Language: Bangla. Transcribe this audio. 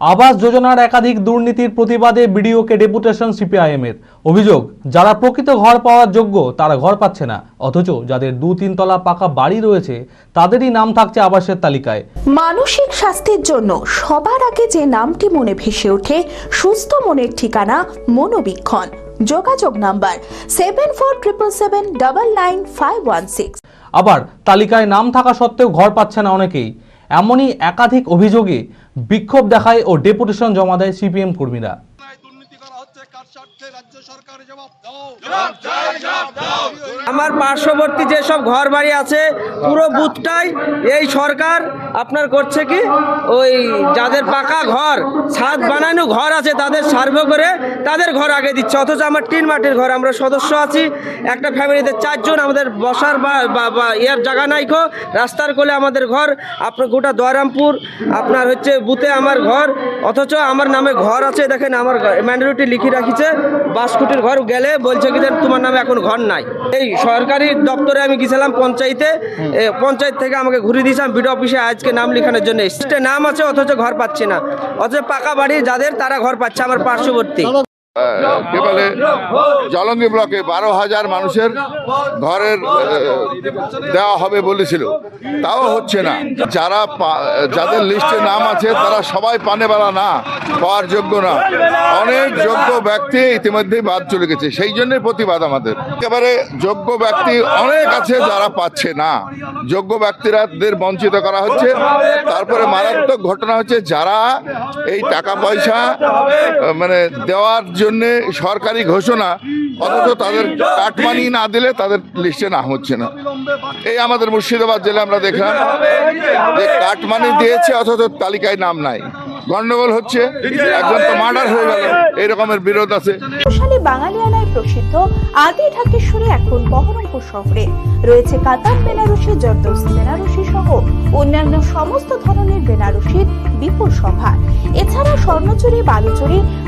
আবাস যোজনার একাধিক দুর্নীতির প্রতিবাদে বিডিওকে ডেপুটেশন সিপিআইএমের। অভিযোগ যারা প্রকৃত ঘর পাওয়ার যোগ্য তারা ঘর পাচ্ছে না। অথচ যাদের দু তিনতলা পাকা বাড়ি রয়েছে তাদেরই নাম থাকছে আবাসের তালিকায়। মানসিক স্বাস্থ্যের জন্য সবার আগে যে নামটি মনে ভেসে ওঠে সুস্থ মনের ঠিকানা মনোবীক্ষণ। যোগাযোগ number seven four triple seven double nine five one six আবার তালিকায় নাম থাকা সত্ত্বেও ঘর পাচ্ছে না অনেকেই। এমনই একাধিক অভিযোগে বিক্ষোভ দেখায় ও ডেপুটেশন জমা দেয় সিপিএম কর্মীরা। আমার পার্শ্ববর্তী যেসব ঘর বাড়ি আছে, পুরো বুথটাই এই সরকার আপনার করছে কি? ওই যাদের পাকা ঘর, ছাদ বানানো ঘর আছে, তাদের সার্ভে করে তাদের ঘর আগে দিচ্ছে। অথচ আমার টিন মাটির ঘর, আমরা সদস্য আছি, একটা ফ্যামিলিতে চারজন, আমাদের বসার বা ইয়ার জায়গা নাই খো রাস্তার কোলে আমাদের ঘর, আপনার গোটা দয়রামপুর, আপনার হচ্ছে বুথে আমার ঘর, অথচ আমার নামে ঘর আছে, দেখেন আমার ম্যান্ডেরিটি লিখে রাখিছে বাসকুটির ঘর গেলে বলছে কি তোমার নামে এখন ঘর নাই। এই সরকারি দপ্তরে আমি গেছিলাম পঞ্চায়েতে। পঞ্চায়েত থেকে আমাকে ঘুরে দিয়েছিলাম বিডিও অফিসে আজকে নাম লেখানোর জন্য নাম আছে, অথচ ঘর পাচ্ছি না। অথচ পাকা বাড়ি যাদের, তারা ঘর পাচ্ছে আমার পার্শ্ববর্তী। কি জলঙ্গি ব্লকে বারো হাজার মানুষের ঘরের দেওয়া হবে বলেছিল। তাও হচ্ছে না। যারা যাদের লিস্টে নাম আছে, তারা সবাই পানেবেলা না, পাওয়ার যোগ্য না। অনেক যোগ্য ব্যক্তি ইতিমধ্যেই বাদ চলে গেছে। সেই জন্যই প্রতিবাদ আমাদের। একেবারে যোগ্য ব্যক্তি অনেক আছে যারা পাচ্ছে না। যোগ্য ব্যক্তিরাদের বঞ্চিত করা হচ্ছে। তারপরে মারাত্মক ঘটনা হচ্ছে, যারা এই টাকা পয়সা মানে দেওয়ার জন্য সরকারি ঘোষণা, অথচ তাদের কাটমানি না দিলে তাদের লিস্টে নাম হচ্ছে না। এই আমাদের মুর্শিদাবাদ জেলে আমরা দেখলাম যে কাটমানি দিয়েছে, অথচ তালিকায় নাম নাই। গন্ডগোল হচ্ছে, একজন তো মার্ডার হয়ে গেল, এই রকমের বিরোধ আছে। বাঙালিয়ানায় প্রসিদ্ধ আদি ঢাকেশ্বরী এখন বহরমপুর শহরে। রয়েছে কাতার, বেনারসি জর্দৌসি বেনারসি সহ অন্যান্য সমস্ত ধরনের বেনারসির বিপুল সভা। এছাড়া Swarnachari, Baluchari